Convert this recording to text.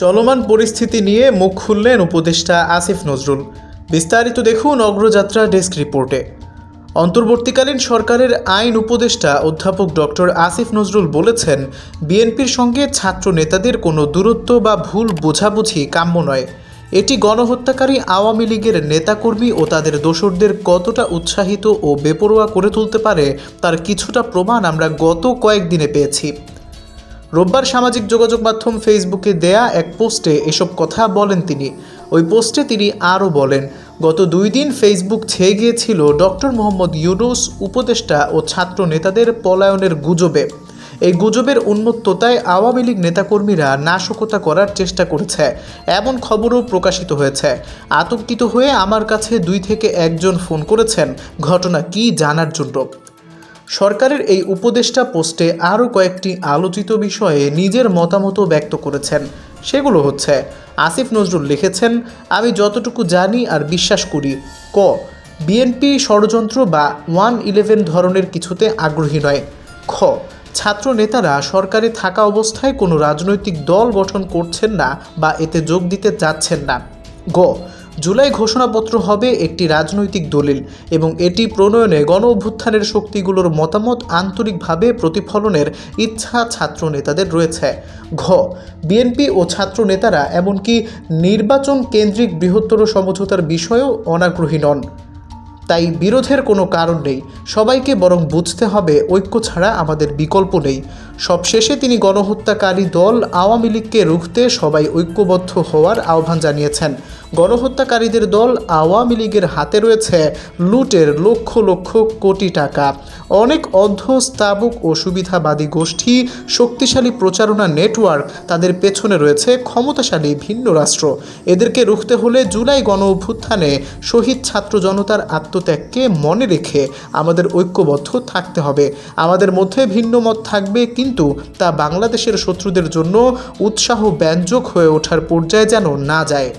চলমান পরিস্থিতি নিয়ে মুখ খুললেন উপদেষ্টা আসিফ নজরুল। বিস্তারিত দেখুন অগ্রযাত্রা ডেস্ক রিপোর্টে। অন্তর্বর্তীকালীন সরকারের আইন উপদেষ্টা অধ্যাপক ডক্টর আসিফ নজরুল বলেছেন, বিএনপির সঙ্গে ছাত্র নেতাদের কোনো দূরত্ব বা ভুল বোঝাবুঝি কাম্য নয়। এটি গণহত্যাকারী আওয়ামী লীগের নেতাকর্মী ও তাদের দোসরদের কতটা উৎসাহিত ও বেপরোয়া করে তুলতে পারে, তার কিছুটা প্রমাণ আমরা গত কয়েকদিনে পেয়েছি। রোববার সামাজিক যোগাযোগ মাধ্যম ফেসবুকে দেয়া এক পোস্টে এসব কথা বলেন তিনি। ওই পোস্টে তিনি আরও বলেন, গত দুই দিন ফেসবুক ছেয়ে গিয়েছিল ডক্টর মোহাম্মদ ইউনুস, উপদেষ্টা ও ছাত্র নেতাদের পলায়নের গুজবে। এই গুজবের উন্মত্ততায় আওয়ামী লীগ নেতাকর্মীরা নাশকতা করার চেষ্টা করেছে। এমন খবরও প্রকাশিত হয়েছে। আতঙ্কিত হয়ে আমার কাছে দুই থেকে একজন ফোন করেছেন। ঘটনা কী জানার জন্য? সরকারের এই উপদেষ্টা পোস্টে আরও কয়েকটি আলোচিত বিষয়ে নিজের মতামত ব্যক্ত করেছেন। সেগুলো হচ্ছে, আসিফ নজরুল লিখেছেন, আমি যতটুকু জানি আর বিশ্বাস করি, ক, বিএনপি ষড়যন্ত্র বা ওয়ান ইলেভেন ধরনের কিছুতে আগ্রহী নয়। খ, ছাত্র নেতারা সরকারে থাকা অবস্থায় কোনো রাজনৈতিক দল গঠন করছেন না বা এতে যোগ দিতে যাচ্ছেন না। গ জুলাই ঘোষণাপত্র হবে একটি রাজনৈতিক দলিল এবং এটি প্রণয়নে গণ অভ্যুত্থানের শক্তিগুলোর মতামত আন্তরিকভাবে প্রতিফলনের ইচ্ছা ছাত্র নেতাদের রয়েছে। ঘ, বিএনপি ও ছাত্র নেতারা এমনকি নির্বাচন কেন্দ্রিক বৃহত্তর সমঝোতার বিষয়েও অনাগ্রহী নন। তাই বিরোধের কোনো কারণ নেই। সবাইকে বরং বুঝতে হবে ঐক্য ছাড়া আমাদের বিকল্প নেই। সবশেষে তিনি গণহত্যাকারী দল আওয়ামী লীগকে রুখতে সবাই ঐক্যবদ্ধ হওয়ার আহ্বান জানিয়েছেন। গণহত্যাকারীদের দল আওয়ামী লীগের হাতে রয়েছে লুটের লক্ষ লক্ষ কোটি টাকা। অনেক অর্ধ স্থাবক ও সুবিধাবাদী গোষ্ঠী, শক্তিশালী প্রচারণা নেটওয়ার্ক তাদের পেছনে রয়েছে ক্ষমতাশালী ভিন্ন রাষ্ট্র। এদেরকে রুখতে হলে জুলাই গণ অভ্যুত্থানে শহীদ ছাত্র জনতার আত্মত্যাগকে মনে রেখে আমাদের ঐক্যবদ্ধ থাকতে হবে। আমাদের মধ্যে ভিন্ন মত থাকবে, কিন্তু তা বাংলাদেশের শত্রুদের জন্য উৎসাহ ব্যঞ্জক হয়ে ওঠার পর্যায়ে যেন না যায়।